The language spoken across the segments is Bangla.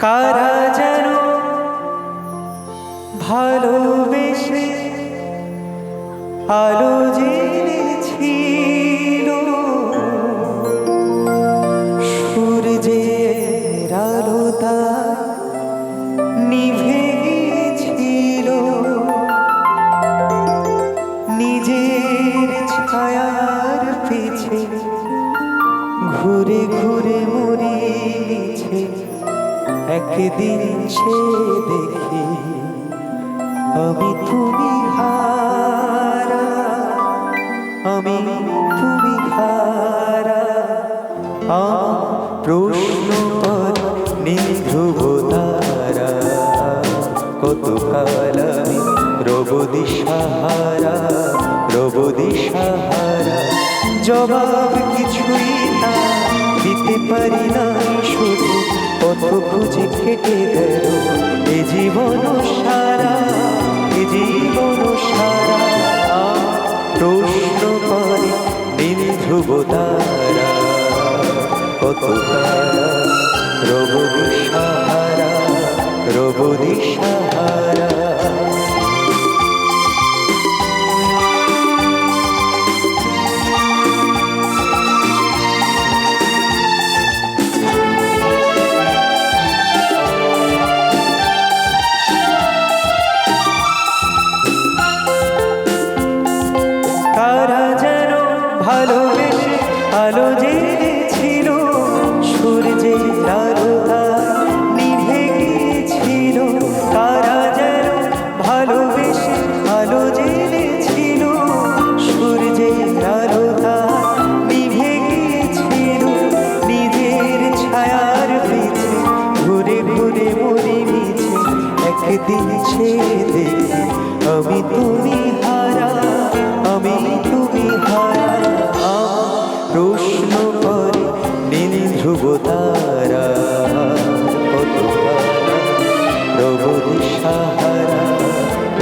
কারা যেন ভালোবেসে আলো জেনেছিল একদিন সে দেখি, আমি তুমি হারা আমি তুমি হারা প্রশ্ন পর নিধ্রুব তারা কত কাল আমি রব দিশাহারা রব দিশাহারা জবাব কিছুই না দিতে পারি না, শুধু পথ খুঁজে খেটে গেল। এ জীবন সারা, এ জীবন সারা। প্রশ্ন করে ধ্রুব তারা কত তারা ভালোবেসে আলো জেনেছিল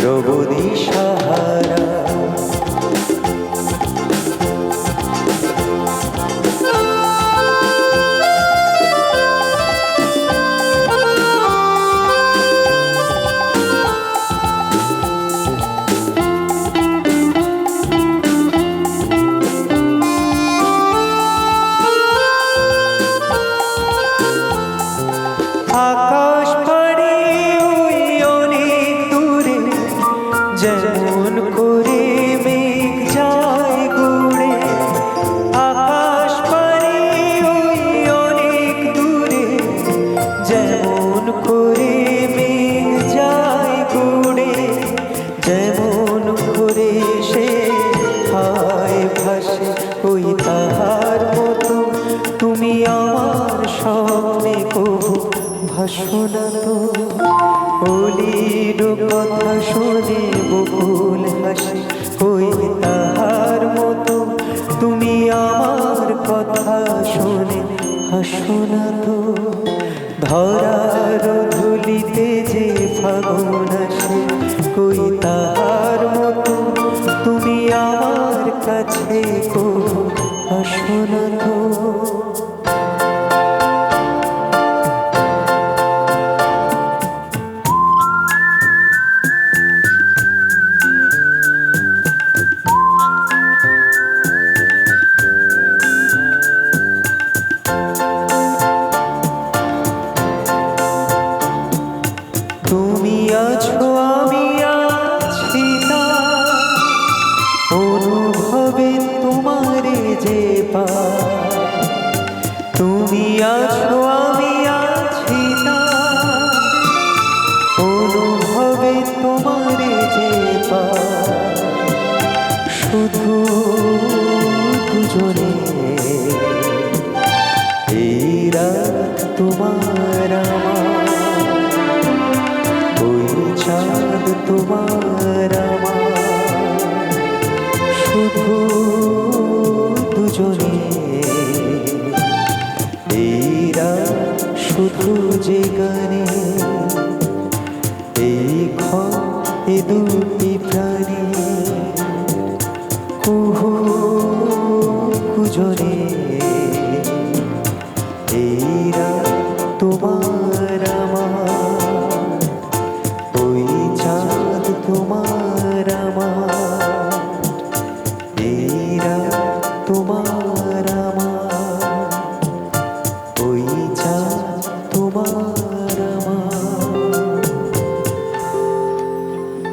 রব দিশাহারা ভাসো না তো অলির কথা শুনে বকুল হাসি ওই তাহার মতো। তুমি আমার কথা শুনে হাসো না তো। ধরার ধুলিতে যে ফাগুন আসে, কই তাহার মতো। তুমি আমার কাছে কো আসো না তো। যে পা তুমি আছো, আমি আছি না। অনুভবে তোমারে যে পা শুধু দুজনে। এই তোমার আমার। ওই চাঁদ তোমার এই রাত শুধু যে গানে এই ক্ষণ এ দুটি প্রাণী।